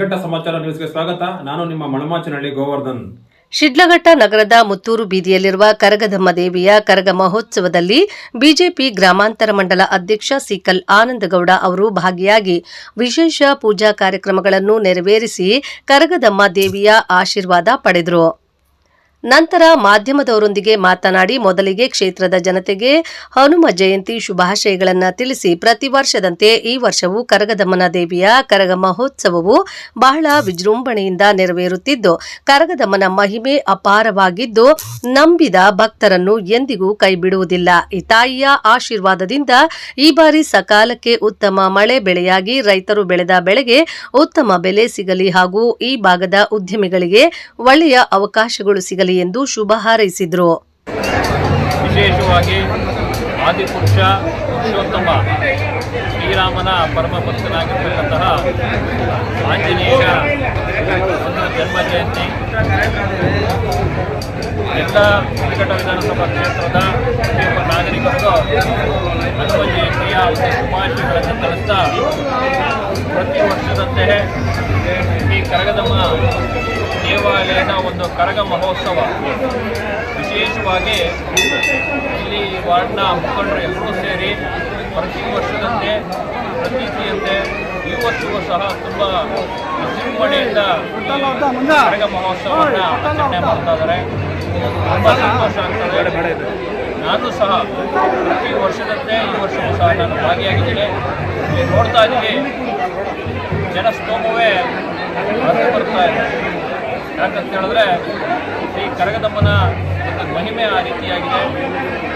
ಶಿಡ್ಲಘಟ್ಟ ಸಮಾಚಾರ ನ್ಯೂಸ್ಗೆ ಸ್ವಾಗತ. ನಾನು ನಿಮ್ಮ ಮಣಮಾಚನಹಳ್ಳಿ ಗೋವರ್ಧನ್. ಶಿಡ್ಲಘಟ್ಟ ನಗರದ ಮುತ್ತೂರು ಬೀದಿಯಲ್ಲಿರುವ ಕರಗದಮ್ಮ ದೇವಿಯ ಕರಗ ಮಹೋತ್ಸವದಲ್ಲಿ ಬಿಜೆಪಿ ಗ್ರಾಮಾಂತರ ಮಂಡಲ ಅಧ್ಯಕ್ಷ ಸಿಕಲ್ ಆನಂದಗೌಡ ಅವರು ಭಾಗಿಯಾಗಿ ವಿಶೇಷ ಪೂಜಾ ಕಾರ್ಯಕ್ರಮಗಳನ್ನು ನೆರವೇರಿಸಿ ಕರಗದಮ್ಮ ದೇವಿಯ ಆಶೀರ್ವಾದ ಪಡೆದರು. ನಂತರ ಮಾಧ್ಯಮದವರೊಂದಿಗೆ ಮಾತನಾಡಿ ಮೊದಲಿಗೆ ಕ್ಷೇತ್ರದ ಜನತೆಗೆ ಹನುಮ ಜಯಂತಿ ಶುಭಾಶಯಗಳನ್ನು ತಿಳಿಸಿ ಪ್ರತಿ ವರ್ಷದಂತೆ ಈ ವರ್ಷವೂ ಕರಗದಮ್ಮನ ದೇವಿಯ ಕರಗ ಮಹೋತ್ಸವವು ಬಹಳ ವಿಜೃಂಭಣೆಯಿಂದ ನೆರವೇರುತ್ತಿದ್ದು, ಕರಗದಮ್ಮನ ಮಹಿಮೆ ಅಪಾರವಾಗಿದ್ದು ನಂಬಿದ ಭಕ್ತರನ್ನು ಎಂದಿಗೂ ಕೈಬಿಡುವುದಿಲ್ಲ. ಈ ತಾಯಿಯ ಆಶೀರ್ವಾದದಿಂದ ಈ ಬಾರಿ ಸಕಾಲಕ್ಕೆ ಉತ್ತಮ ಮಳೆ ಬೆಳೆಯಾಗಿ ರೈತರು ಬೆಳೆದ ಬೆಳೆಗೆ ಉತ್ತಮ ಬೆಲೆ ಸಿಗಲಿ ಹಾಗೂ ಈ ಭಾಗದ ಉದ್ಯಮಿಗಳಿಗೆ ಒಳ್ಳೆಯ ಅವಕಾಶಗಳು ಸಿಗಲಿ ಎಂದು ಶುಭ ಹಾರೈಸಿದರು. ವಿಶೇಷವಾಗಿ ಆದಿಪುರುಷ ಪುರುಷೋತ್ತಮ ಶ್ರೀರಾಮನ ಪರಮ ಭಕ್ತನಾಗಿರ್ತಕ್ಕಂತಹ ಆಂಜನೇಯ ಜನ್ಮ ಜಯಂತಿ ಎಲ್ಲ ನಿಕಟ ವಿಧಾನಸಭಾ ಕ್ಷೇತ್ರದ ನಾಗರಿಕರಿಗೂ ಹನುಮ ಜಯಂತಿಯ ಶುಭಾಶಯಗಳನ್ನು ತಿಳಿಸ್ತಾ ಪ್ರತಿ ವರ್ಷದಂತೆ ಈ ಕರಗದಮ್ಮ ದೇವಾಲಯದ ಒಂದು ಕರಗ ಮಹೋತ್ಸವ. ವಿಶೇಷವಾಗಿ ಇಲ್ಲಿ ವಾರ್ಡ್ನ ಮುಖಂಡರು ಎಲ್ಲರೂ ಸೇರಿ ಪ್ರತಿ ವರ್ಷದಂತೆ ಪ್ರತೀತಿಯಂತೆ ಈ ವರ್ಷವೂ ಸಹ ತುಂಬ ವಿಜೃಂಭಣೆಯಿಂದ ಕರಗ ಮಹೋತ್ಸವವನ್ನು ಆಚರಣೆ ಮಾಡ್ತಾ ಇದ್ದಾರೆ ತುಂಬ ಸಂತೋಷ ಆಗ್ತದೆ. ನಾನು ಸಹ ಪ್ರತಿ ವರ್ಷದಂತೆ, ಈ ವರ್ಷವೂ ಸಹ ನಾನು ಭಾಗಿಯಾಗಿದ್ದೇನೆ. ಇಲ್ಲಿ ನೋಡ್ತಾ ಇದ್ದೀವಿ ಜನಸ್ತೋಮವೇ ಬರ್ತಾ ಇದೆ. ಯಾಕಂತ ಹೇಳಿದ್ರೆ ಈ ಕರಗದಮ್ಮನ ಒಂದು ಮಹಿಮೆ ಆ ರೀತಿಯಾಗಿದೆ.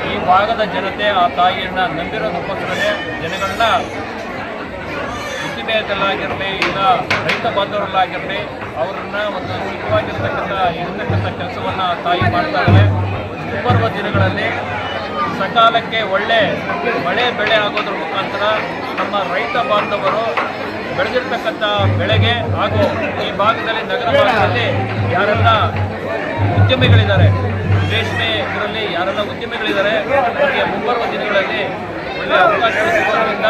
ಈ ಭಾಗದ ಜನತೆ, ಆ ತಾಯಿಯನ್ನ ನಂಬಿರೋದಕ್ಕೋಸ್ಕರನೇ ಜನಗಳನ್ನ ಉದ್ದಿಮೆಯದಲ್ಲಾಗಿರಲಿ ಇಲ್ಲ ರೈತ ಬಾಂಧವರಲ್ಲಾಗಿರಲಿ, ಅವರನ್ನ ಒಂದು ಸುಖವಾಗಿರ್ತಕ್ಕಂಥ, ಇರತಕ್ಕಂಥ ಕೆಲಸವನ್ನು ತಾಯಿ ಮಾಡ್ತಾ ಇದ್ದಾರೆ ಮುಂಬರುವ ದಿನಗಳಲ್ಲಿ ಸಕಾಲಕ್ಕೆ ಒಳ್ಳೆ ಮಳೆ, ಬೆಳೆ ಆಗೋದ್ರ ಮುಖಾಂತರ ನಮ್ಮ ರೈತ ಬಾಂಧವರು ಬೆಳೆದಿರ್ತಕ್ಕಂಥ ಬೆಳೆಗೆ ಹಾಗೂ ಈ ಭಾಗದಲ್ಲಿ ನಗರ ಭಾಗದಲ್ಲಿ ಯಾರೆಲ್ಲ ಉದ್ಯಮಿಗಳಿದ್ದಾರೆ, ರೇಷ್ಮೆ ಇದರಲ್ಲಿ ಯಾರೆಲ್ಲ ಉದ್ಯಮಿಗಳಿದ್ದಾರೆ ಅವರಿಗೆ ಮುಂಬರುವ ದಿನಗಳಲ್ಲಿ ಒಳ್ಳೆಯ ಅವಕಾಶಗಳು ಸಿಗೋದ್ರಿಂದ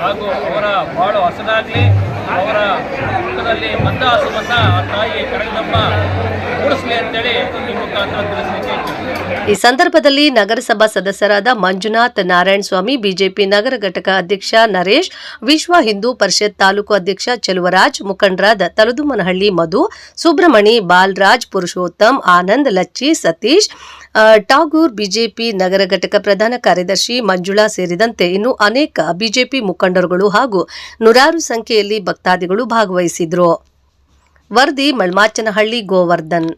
ಹಾಗೂ ಅವರ ಬಾಳು ಹಸನಾಗಲಿ ಅವರ ಮುಖದಲ್ಲಿ ತಾಯಿ ಕರಗದಮ್ಮ ಈ ಸಂದರ್ಭದಲ್ಲಿ ನಗರಸಭಾ ಸದಸ್ಯರಾದ ಮಂಜುನಾಥ್ ನಾರಾಯಣ ಸ್ವಾಮಿ, ಬಿಜೆಪಿ ನಗರ ಘಟಕ ಅಧ್ಯಕ್ಷ ನರೇಶ್, ವಿಶ್ವ ಹಿಂದೂ ಪರಿಷತ್ ತಾಲೂಕು ಅಧ್ಯಕ್ಷ ಚೆಲುವರಾಜ್, ಮುಖಂಡರಾದ ತಲುದುಮನಹಳ್ಳಿ ಮಧು ಸುಬ್ರಮಣಿ ಬಾಲರಾಜ್, ಪುರುಷೋತ್ತಮ್, ಆನಂದ್ ಲಚ್ಚಿ, ಸತೀಶ್ ಟಾಗೂರ್ ಬಿಜೆಪಿ ನಗರ ಘಟಕ ಪ್ರಧಾನ ಕಾರ್ಯದರ್ಶಿ ಮಂಜುಳಾ ಸೇರಿದಂತೆ ಇನ್ನು ಅನೇಕ ಬಿಜೆಪಿ ಮುಖಂಡರುಗಳು ಹಾಗೂ ನೂರಾರು ಸಂಖ್ಯೆಯಲ್ಲಿ ಭಕ್ತಾದಿಗಳು ಭಾಗವಹಿಸಿದ್ರು. ವರದಿ ಮಳ್ಮಾಚನಹಳ್ಳಿ ಗೋವರ್ಧನ್.